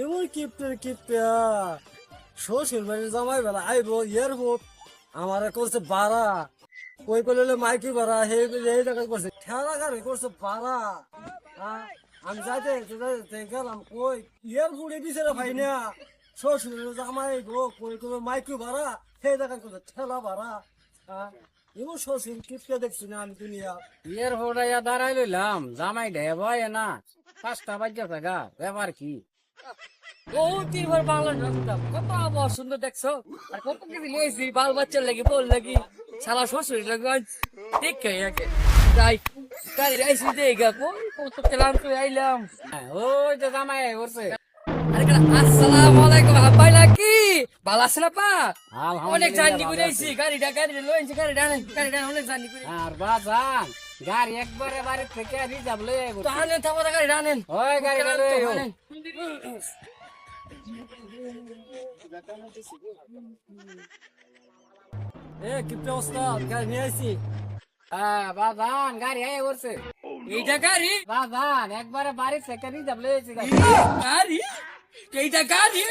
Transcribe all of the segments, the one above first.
এমন কিপটের কিপটা শ্বশুর বাড়ির জামাই বেলা আইব হোক আমারে করছে বাড়া। কই কইলে মাইকি বাড়া, হে এই টাকা করছে। ঠেলা গাড়ি করছে বাড়া? আমি যাইতে গেলাম, কই? বুড়ি বিচারে ভাই না। শ্বশুর জামাই গো কই কই মাইকি বাড়া, হে টাকা করছে ঠেলা বাড়া? এমন শ্বশুর কিপটা দেখছি না আমি দুনিয়া। হোড়াইয়া দাঁড়াই লইলাম, জামাই ঢে ভয় না। পাঁচটা বাজ্যা থাকা ব্যাপার কি? ও তিনবার বাংলা রাখতাম কত আবহাওয়া সুন্দর দেখছ? আর কত কিছু লইছি বাল বাচ্চার লাগি বল লাগি। শালা শ্বশুর লাগি দেখে একে। যাই গাড়ি আইসি দেখা কই কত তেলাম তো আইলাম। হ্যাঁ, ওই তো জামাই কেন? আসসালামু আলাইকুম হাব্বাই নাকি? ভালো আছে না পা আলহামদুলিল্লাহ অনেক জার্নি করে। আইছি। গাড়িটা গাড়ি লইছি গাড়ি ডানে অনেক জার্নি করে। আর বাজান? গাড়ি একবারে বাড়ি থেকে রিজার্ভ লই আইব। তো গাড়ি ডানেন ওই গাড়ি লই আইব। এ অবস্থা? গাড়ি নিয়ে আইছি। হ্যাঁ বাজান গাড়ি আই করছে। এইটা গাড়ি? বাজান একবারে বাড়ি থেকে রিজার্ভ লই আইছি গাড়ি। এইটা গাড়ি?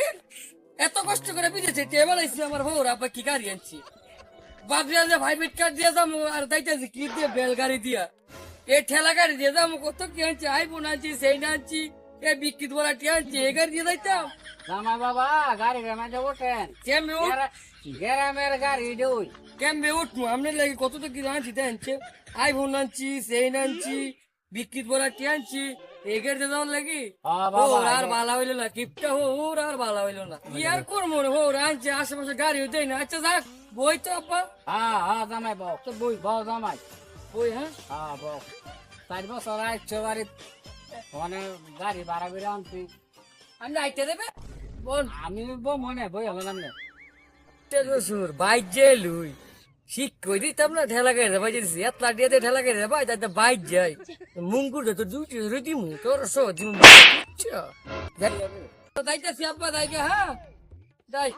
এত কষ্ট করে বিদেছে টেবিল আইছি আমার বউর আপা কি গাড়ি আনছি? বাবরিয়াল যে পেট কার্ড দিয়ে যাব আর দাইতেছি কি দিয়ে বেল গাড়ি দিয়া। এ ঠেলা গাড়ি দিয়ে যাব কত কি আনছি আইফোন আনছি সেই না আনছি এ বিক্রিত বলা টি আনছি এ গাড়ি দিয়ে যাইতাম। জামাই বাবা গাড়ি রেমাই যাব ট্রেন কেমবে গ্রামের গাড়ি দই। কেমবে উঠবো? আপনার লাগে কত তো কি আনছি আনছে। আইফোন আনছি সেই আনছি বিক্রিত বলা টি আনছি এই গাড়ি দিয়ে যাওয়ার লাগি? ওর আর ভালো হইল না কিপটা হো ওর আর ভালো হইল না। কি আর করব রে ওর আনছে আশেপাশে গাড়িও দেয় না। আচ্ছা যাক বই তো আপা হ্যাঁ হ্যাঁ জামাই বউ তো বই বউ জামাই। বই হ্যাঁ? হ্যাঁ বউ চার বছর আইছো বাড়ি ফোনে গাড়ি ভাড়া করে আনছি। আমি আইতে দেবে? বল। আমি বউ মনে বই হলো না শ্বশুর বাইক যে লুই। ঠিক কই দিতাম না ঠেলা গাড়ি ভাই যদি এত লাটিয়ে দিয়ে ঠেলা গাড়ি ভাই তাতে বাইক যাই। মুঙ্গুর তো দুটি রুটি মু তোর সো দিমু দাইতাছি আপা দাইকে হ্যাঁ? দাই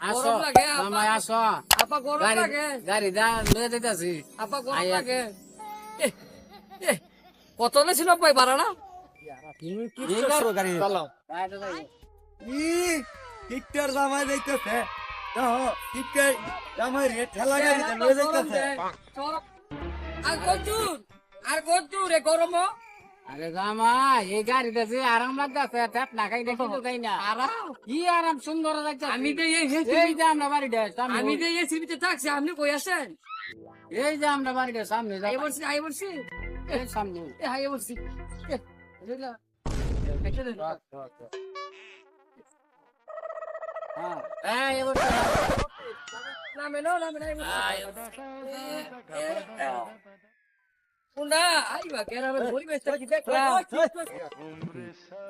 আসো আসো। আপা গরম গাড়ি লাগে। গাড়ি যা লয়ে দিতেছি আপা গরম লাগে। এ, এ, কত লেছিল বাড়া না গাড়ি। ই জামাই দেখতেছে দেখো কিপটার জামাই রে ঠেলা গাড়ি লয়ে যাইতেছে। আর কত আর কত রে গরম। আরে জামাই এই গাড়িতে যে আরাম লাগতেছে পেট না খাই দেখি তো তাই না। আরাম। কি আরাম সুন্দর লাগছে আমি তো এই এই যে আমরা বাড়িটা আমি তো এই সিবিতে থাকছি আপনি কই আসেন এই যে আমরা বাড়িটা সামনে আই বলছি আই বলছি এই সামনে। এ হাই বলছি একটা দেন।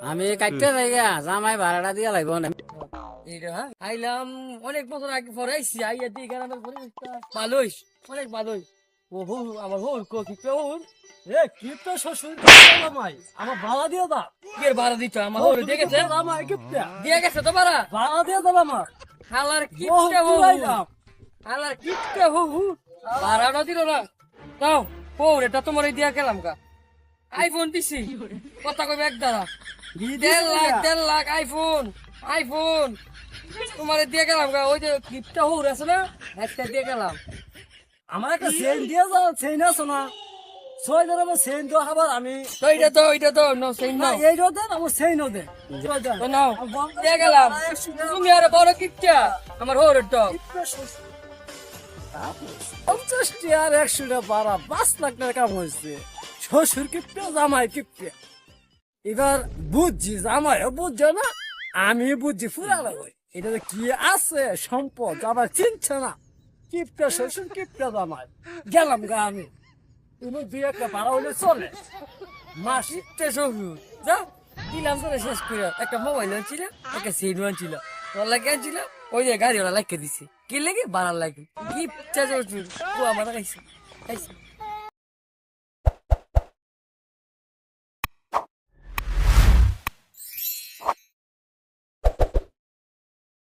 আমি কাটতে যাই জামাই ভাড়াটা দিয়ে লাগবো না? আইলাম অনেক বছর আগে পরে আইসি আইয়া দিয়ে পরিবেশটা। ভালোই অনেক ভালোই ও হো আমার হো কো এ শ্বশুর আমার আমার দেখেছে? দিয়ে গেছে তো আমার। হালার হালার কিপটা হো না দিল না। দাও ও এটা তোমার এই দিয়া গেলাম কা আইফোন দিছি। কথা কইবে এক দ্বারা। দেড় লাখ দেড় লাখ আইফোন আইফোন। তোমার দিয়ে গেলাম গা। ওই যে কিপটা হো আছে না? একটা দিয়ে গেলাম। আমার একটা চেন দিয়ে যাও চেন আছে না। ছয় ধরে আমার চেন তো আবার আমি তো এটা তো এটা তো নো সেই না নাও। এইটাও দেন আমার চেনও দেন। দেন। তো নাও দিয়ে গেলাম। তুমি আর বড় কিপটা আমার হোর তো কিপটা শ্বশুর। পঞ্চাশটি আর একশোটা বাড়া পাঁচ লাখ টাকা কাম হয়েছে। শ্বশুর কিপটা জামাই কিপটা। এবার বুঝছি জামাইও বুঝছে না আমি বুঝছি ফুরালো এটা কি আছে? সম্পদ আবার চিনছে না। কিপটা শ্বশুর কিপটা জামাই। গেলাম গা আমি। তুমি দুই একটা ভাড়া হইলে চলে। মাস কিপটা শ্বশুর যা, দিলাম তোরা শেষ করে। একটা মোবাইল আনছিল, একটা সিট আনছিল। তোর লাগে আনছিল, ওই যে গাড়িওয়ালা লাগিয়ে দিছে। কি লাগে? বাড়ার লাগে। কিপটা শ্বশুর ও আমার খাইছে। খাইছে।